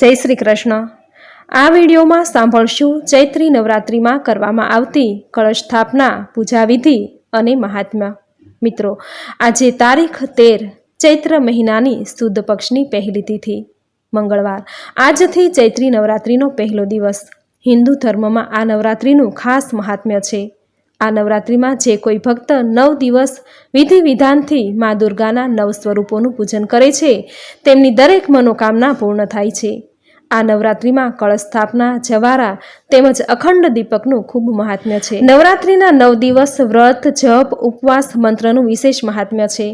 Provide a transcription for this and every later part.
જય શ્રી કૃષ્ણ. આ વિડીયોમાં સાંભળશું ચૈત્રી નવરાત્રિમાં કરવામાં આવતી કળશ સ્થાપના પૂજા વિધિ અને મહાત્મ્ય. મિત્રો, આજે તારીખ તેર ચૈત્ર મહિનાની સુદ પક્ષની પહેલી તિથિ, મંગળવાર. આજથી ચૈત્રી નવરાત્રિનો પહેલો દિવસ. હિન્દુ ધર્મમાં આ નવરાત્રિનું ખાસ મહાત્મ્ય છે. આ નવરાત્રિમાં જે કોઈ ભક્ત નવ દિવસ વિધિ વિધાનથી મા દુર્ગાના નવ સ્વરૂપોનું પૂજન કરે છે, તેમની દરેક મનોકામના પૂર્ણ થાય છે. આ નવરાત્રિમાં કળશ સ્થાપના જવારા તેમજ અખંડ દીપકનું ખૂબ મહાત્મ્ય છે. નવરાત્રિના નવ દિવસ વ્રત, જપ, ઉપવાસ મંત્રનું વિશેષ મહાત્મ્ય છે.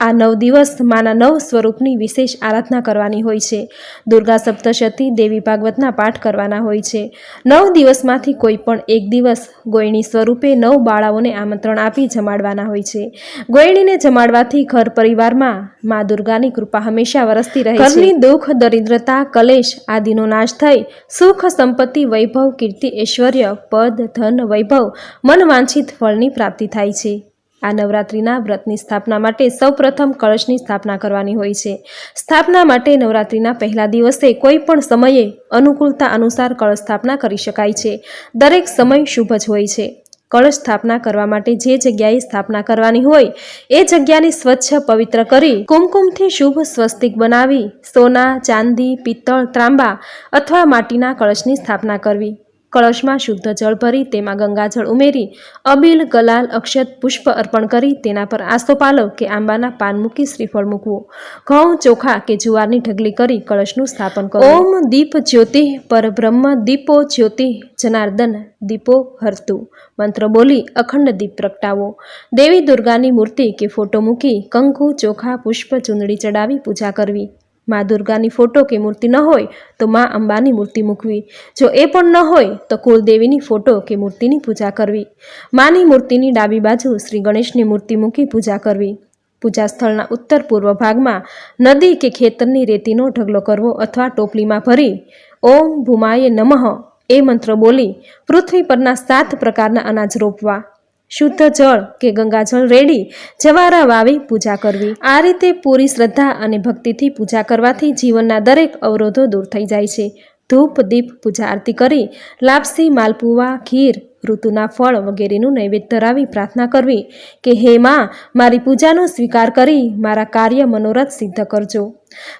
આ નવ દિવસ માના નવ સ્વરૂપની વિશેષ આરાધના કરવાની હોય છે. દુર્ગા સપ્તશતી દેવી ભાગવતના પાઠ કરવાના હોય છે. નવ દિવસમાંથી કોઈ પણ એક દિવસ ગોયણી સ્વરૂપે નવ બાળાઓને આમંત્રણ આપી જમાડવાના હોય છે. ગોયણીને જમાડવાથી ઘર પરિવારમાં મા દુર્ગાની કૃપા હંમેશા વરસતી રહે ઘરની દુઃખ, દરિદ્રતા, કલેશ આદિનો નાશ થઈ સુખ, સંપત્તિ, વૈભવ, કીર્તિ, ઐશ્વર્ય, પદ, ધન, વૈભવ, મનવાંછિત ફળની પ્રાપ્તિ થાય છે. આ નવરાત્રિના વ્રતની સ્થાપના માટે સૌપ્રથમ કળશની સ્થાપના કરવાની હોય છે. સ્થાપના માટે નવરાત્રિના પહેલા દિવસે કોઈ પણ સમયે અનુકૂળતા અનુસાર કળશ સ્થાપના કરી શકાય છે. દરેક સમય શુભ જ હોય છે. કળશ સ્થાપના કરવા માટે જે જગ્યાએ સ્થાપના કરવાની હોય, એ જગ્યાને સ્વચ્છ, પવિત્ર કરી કુમકુમથી શુભ સ્વસ્તિક બનાવી સોના, ચાંદી, પિત્તળ, ત્રાંબા અથવા માટીના કળશની સ્થાપના કરવી. કળશમાં શુદ્ધ જળ ભરી, તેમાં ગંગાજળ ઉમેરી અબીલ ગલાલ, અક્ષત, પુષ્પ અર્પણ કરી, તેના પર આસોપાલવ કે આંબાના પાન મૂકી શ્રીફળ મૂકવું. ઘઉં, ચોખા કે જુવારની ઢગલી કરી કળશનું સ્થાપન કરવું ઓમ દીપ જ્યોતિ પરબ્રહ્મ દીપો જ્યોતિ, જનાર્દન દીપો હરતું. મંત્ર બોલી અખંડ દીપ પ્રગટાવો. દેવી દુર્ગાની મૂર્તિ કે ફોટો મૂકી, કંકુ, ચોખા, પુષ્પ, ચૂંદડી ચડાવી પૂજા કરવી. મા દુર્ગાની ફોટો કે મૂર્તિ ન હોય તો મા અંબાની મૂર્તિ મૂકવી. જો એ પણ ન હોય તો કુળદેવીની ફોટો કે મૂર્તિની પૂજા કરવી. માની મૂર્તિની ડાબી બાજુ શ્રી ગણેશની મૂર્તિ મૂકી પૂજા કરવી. પૂજા સ્થળના ઉત્તર પૂર્વ ભાગમાં નદી કે ખેતરની રેતીનો ઢગલો કરવો અથવા ટોપલીમાં ભરી ઓમ ભૂમાયે નમઃ એ મંત્ર બોલી પૃથ્વી પરના સાત પ્રકારના અનાજ રોપવા. શુદ્ધ જળ કે ગંગાજળ રેડી જવારા વાવી પૂજા કરવી. આ રીતે પૂરી શ્રદ્ધા અને ભક્તિથી પૂજા કરવાથી જીવનના દરેક અવરોધો દૂર થઈ જાય છે. ધૂપ, દીપ, પૂજા આરતી કરી, લાપસી, માલપુવા, ખીર, ઋતુના ફળ વગેરેનું નૈવેદ્ય ધરાવી પ્રાર્થના કરવી કે, હે માં, મારી પૂજાનો સ્વીકાર કરી, મારા કાર્ય મનોરથ સિદ્ધ કરજો.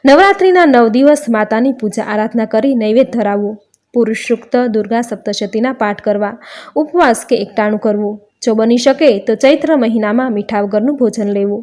નવરાત્રિના નવ દિવસ માતાની પૂજા આરાધના કરી નૈવેદ્ય ધરાવવું પુરુષ સૂક્ત દુર્ગા સપ્તશતીના પાઠ કરવા. ઉપવાસ કે એકટાણું કરવું. જો બની શકે તો ચૈત્ર મહિનામાં મીઠા વગરનું ભોજન લેવું.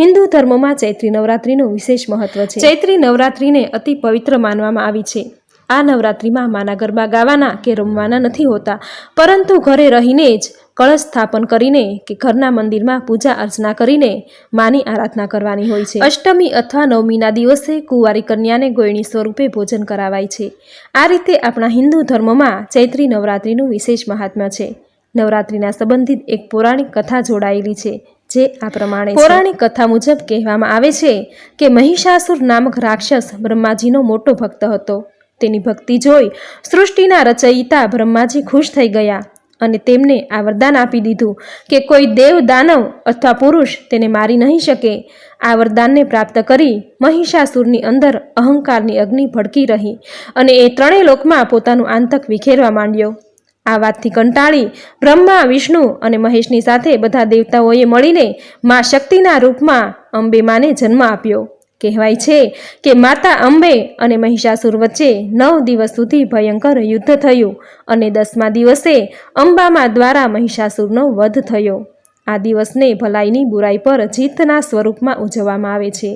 હિન્દુ ધર્મમાં ચૈત્રી નવરાત્રિનું વિશેષ મહત્વ છે. ચૈત્રી નવરાત્રિને અતિ પવિત્ર માનવામાં આવી છે. આ નવરાત્રિમાં માના ગરબા ગાવાના કે રમવાના નથી હોતા, પરંતુ ઘરે રહીને જ કળશ સ્થાપન કરીને કે ઘરના મંદિરમાં પૂજા અર્ચના કરીને માની આરાધના કરવાની હોય છે. અષ્ટમી અથવા નવમીના દિવસે કુંવારી કન્યાને ગોયણી સ્વરૂપે ભોજન કરાવાય છે. આ રીતે આપણા હિન્દુ ધર્મમાં ચૈત્રી નવરાત્રિનું વિશેષ મહાત્મ્ય છે. નવરાત્રિના સંબંધિત એક પૌરાણિક કથા જોડાયેલી છે, જે આ પ્રમાણે પૌરાણિક કથા મુજબ કહેવામાં આવે છે કે મહિષાસુર નામક રાક્ષસ બ્રહ્માજીનો મોટો ભક્ત હતો. તેની ભક્તિ જોઈ સૃષ્ટિના રચયિતા બ્રહ્માજી ખુશ થઈ ગયા અને તેમને આ વરદાન આપી દીધું કે કોઈ દેવ દાનવ અથવા પુરુષ તેને મારી નહીં શકે. આ વરદાનને પ્રાપ્ત કરી મહિષાસુરની અંદર અહંકારની અગ્નિ ભડકી રહી અને એ ત્રણેય લોકમાં પોતાનું આંતક વિખેરવા માંડ્યો. આ વાતથી કંટાળી બ્રહ્મા, વિષ્ણુ અને મહેશની સાથે બધા દેવતાઓએ મળીને મા શક્તિના રૂપમાં અંબે માને જન્મ આપ્યો. કહેવાય છે કે માતા અંબે અને મહિષાસુર વચ્ચે નવ દિવસ સુધી ભયંકર યુદ્ધ થયું અને દસમા દિવસે અંબામા દ્વારા મહિષાસુરનો વધ થયો. આ દિવસને ભલાઈની બુરાઈ પર જીતના સ્વરૂપમાં ઉજવવામાં આવે છે.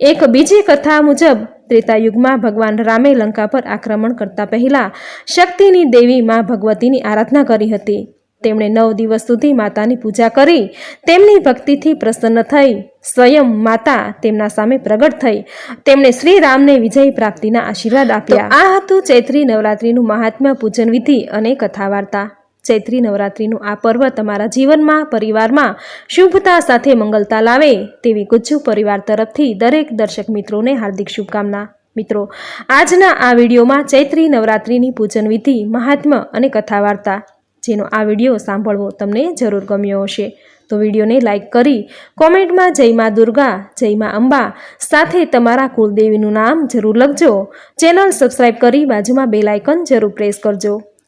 એક બીજી કથા મુજબ ત્રેતાયુગમાં ભગવાન રામે લંકા પર આક્રમણ કરતા પહેલા શક્તિની દેવી મા ભગવતીની આરાધના કરી હતી. તેમણે નવ દિવસ સુધી માતાની પૂજા કરી. તેમની ભક્તિથી પ્રસન્ન થઈ. સ્વયં માતા તેમના સામે પ્રગટ થઈ. તેમણે શ્રી રામને વિજય પ્રાપ્તિના આશીર્વાદ આપ્યા. આ હતું ચૈત્રી નવરાત્રિનું મહાત્મ્ય પૂજન વિધિ અને કથા વાર્તા ચૈત્રી નવરાત્રિનું આ પર્વ તમારા જીવનમાં, પરિવારમાં શુભતા સાથે મંગલતા લાવે તેવી ગુજ્જુ પરિવાર તરફથી દરેક દર્શક મિત્રોને હાર્દિક શુભકામના. મિત્રો, આજના આ વિડીયોમાં ચૈત્રી નવરાત્રિની પૂજન વિધિ, મહાત્મ્ય અને કથા વાર્તા જેનો આ વીડિયો સાંભળવો તમને જરૂર ગમ્યો હશે. તો વિડીયોને લાઇક કરી કોમેન્ટમાં જય મા દુર્ગા, જય મા અંબા સાથે તમારા કુળદેવીનું નામ જરૂર લખજો. ચેનલ સબસ્ક્રાઈબ કરી બાજુમાં બેલ આઇકન જરૂર પ્રેસ કરજો.